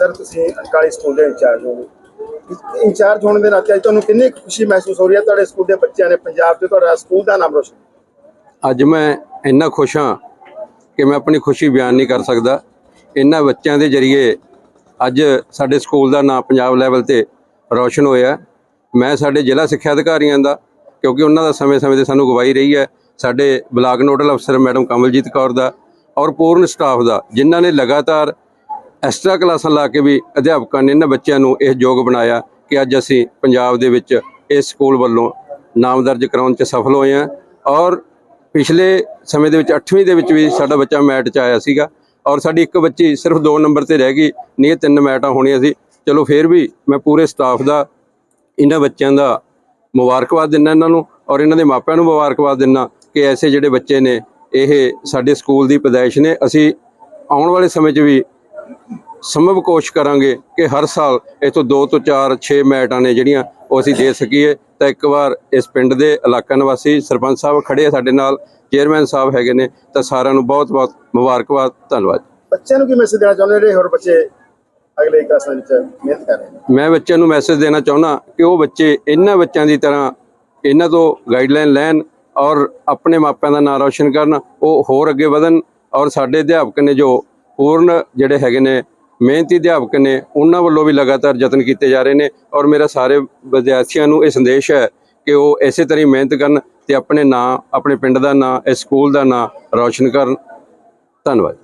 Sir, ਤੁਸੀਂ Akali school ਦੇ incharge ਹੋ। ਇੰਚਾਰਜ ਹੋਣ ਦੇ ਨਾਤੇ ਅੱਜ ਤੁਹਾਨੂੰ ਕਿੰਨੀ ਖੁਸ਼ੀ ਮਹਿਸੂਸ ਹੋ ਰਹੀ ਹੈ? ਤੁਹਾਡੇ ਸਕੂਲ ਦੇ ਬੱਚਿਆਂ ਨੇ ਪੰਜਾਬ 'ਚ ਤੁਹਾਡਾ ਸਕੂਲ ਦਾ ਨਾਮ ਰੋਸ਼ਨ ਅੱਜ ਮੈਂ ਇੰਨਾ ਖੁਸ਼ ਹਾਂ ਕਿ ਮੈਂ ਆਪਣੀ ਖੁਸ਼ੀ ਬਿਆਨ ਨਹੀਂ ਕਰ ਸਕਦਾ। ਇਹਨਾਂ ਬੱਚਿਆਂ ਦੇ ਜ਼ਰੀਏ ਅੱਜ ਸਾਡੇ ਸਕੂਲ ਦਾ ਨਾਮ ਪੰਜਾਬ ਲੈਵਲ ਤੇ ਰੌਸ਼ਨ ਹੋਇਆ ਮੈਂ ਸਾਡੇ ਜ਼ਿਲ੍ਹਾ ਸਿੱਖਿਆ ਅਧਿਕਾਰੀਆਂ ਦਾ, ਕਿਉਂਕਿ ਉਹਨਾਂ ਦਾ ਸਮੇਂ-ਸਮੇਂ ਤੇ ਸਾਨੂੰ ਗਵਾਹੀ ਰਹੀ ਹੈ। ਸਾਡੇ block nodal officer madam Kamaljit Kaur ਦਾ ਔਰ ਪੂਰਨ ਸਟਾਫ ਦਾ, ਜਿਨ੍ਹਾਂ ਨੇ ਲਗਾਤਾਰ ਐਕਸਟਰਾ ਕਲਾਸਾਂ ਲਾ ਕੇ ਵੀ ਅਧਿਆਪਕਾਂ ਨੇ ਇਹਨਾਂ ਬੱਚਿਆਂ ਨੂੰ ਇਹ ਯੋਗ ਬਣਾਇਆ ਕਿ ਅੱਜ ਅਸੀਂ ਪੰਜਾਬ ਦੇ ਵਿੱਚ ਇਸ ਸਕੂਲ ਵੱਲੋਂ ਨਾਮ ਦਰਜ ਕਰਾਉਣ 'ਚ ਸਫਲ ਹੋਏ ਹਾਂ ਔਰ ਪਿਛਲੇ ਸਮੇਂ ਦੇ ਵਿੱਚ 8ਵੀਂ ਦੇ ਵਿੱਚ ਵੀ ਸਾਡਾ ਬੱਚਾ ਮੈਟ 'ਚ ਆਇਆ ਸੀਗਾ ਔਰ ਸਾਡੀ ਇੱਕ ਬੱਚੀ ਸਿਰਫ 2 ਨੰਬਰ ਤੇ ਰਹਿ ਗਈ, ਨਹੀਂ, ਇਹ ਤਿੰਨ ਮੈਟਾਂ ਹੋਣੀਆਂ ਸੀ। ਚਲੋ ਫਿਰ ਵੀ ਮੈਂ ਪੂਰੇ ਸਟਾਫ ਦਾ, ਇਹਨਾਂ ਬੱਚਿਆਂ ਦਾ ਮੁਬਾਰਕਬਾਦ ਦਿੰਦਾ ਇਹਨਾਂ ਨੂੰ ਔਰ ਇਹਨਾਂ ਦੇ ਮਾਪਿਆਂ ਨੂੰ ਮੁਬਾਰਕਬਾਦ ਦਿੰਦਾ ਕਿ ਐਸੇ ਜਿਹੜੇ ਬੱਚੇ ਨੇ, ਇਹ ਸਾਡੇ ਸਕੂਲ ਦੀ ਪੈਦਾਇਸ਼ ਨੇ। ਅਸੀਂ ਆਉਣ ਵਾਲੇ ਸਮੇਂ 'ਚ ਵੀ ਸੰਭਵ ਕੋਸ਼ਿਸ਼ ਕਰਾਂਗੇ ਕਿ ਹਰ ਸਾਲ ਇਥੋਂ 2 ਤੋਂ 4 6 ਮੈਟਾਂ ਨੇ ਜਿਹੜੀਆਂ ਉਹ ਅਸੀਂ ਦੇ ਸਕੀਏ। ਤਾਂ ਇੱਕ ਵਾਰ ਇਸ ਪਿੰਡ ਦੇ ਇਲਾਕਾ ਨਿਵਾਸੀ ਸਰਪੰਚ ਸਾਹਿਬ ਖੜੇ ਆ ਸਾਡੇ ਨਾਲ ਚੇਅਰਮੈਨ ਸਾਹਿਬ ਹੈਗੇ ਨੇ ਤਾਂ ਸਾਰਿਆਂ ਨੂੰ ਬਹੁਤ ਬਹੁਤ ਮੁਬਾਰਕਬਾਦ ਧੰਨਵਾਦ। ਬੱਚਿਆਂ ਨੂੰ ਕੀ ਮੈਸੇਜ ਦੇਣਾ ਚਾਹੁੰਦੇ ਜਿਹੜੇ ਹੋਰ ਬੱਚੇ ਅਗਲੇ ਕਲਾਸਾਂ ਵਿੱਚ ਮਿਹਨਤ ਕਰ ਰਹੇ ਨੇ? ਮੈਂ ਬੱਚਿਆਂ ਨੂੰ ਮੈਸੇਜ ਦੇਣਾ ਚਾਹੁੰਦਾ ਕਿ ਉਹ ਬੱਚੇ ਇਹਨਾਂ ਬੱਚਿਆਂ ਦੀ ਤਰ੍ਹਾਂ ਇਹਨਾਂ ਤੋਂ ਗਾਈਡਲਾਈਨ ਲੈਣ ਔਰ ਆਪਣੇ ਮਾਪਿਆਂ ਦਾ ਨਾਂ ਰੌਸ਼ਨ ਕਰਨ ਉਹ ਹੋਰ ਅੱਗੇ ਵਧਣ ਔਰ ਸਾਡੇ ਅਧਿਆਪਕ ਨੇ ਜੋ ਪੂਰਨ ਜਿਹੜੇ ਹੈਗੇ ਨੇ ਮਿਹਨਤੀ ਅਧਿਆਪਕ ਨੇ ਉਹਨਾਂ ਵੱਲੋਂ ਵੀ ਲਗਾਤਾਰ ਯਤਨ ਕੀਤੇ ਜਾ ਰਹੇ ਨੇ ਔਰ ਮੇਰਾ ਸਾਰੇ ਵਿਦਿਆਰਥੀਆਂ ਨੂੰ ਇਹ ਸੰਦੇਸ਼ ਹੈ ਕਿ ਉਹ ਇਸੇ ਤਰ੍ਹਾਂ ਹੀ ਮਿਹਨਤ ਕਰਨ ਤੇ ਆਪਣੇ ਨਾਂ, ਆਪਣੇ ਪਿੰਡ ਦਾ ਨਾਂ, ਇਸ ਸਕੂਲ ਦਾ ਨਾਂ ਰੌਸ਼ਨ ਕਰਨ। ਧੰਨਵਾਦ।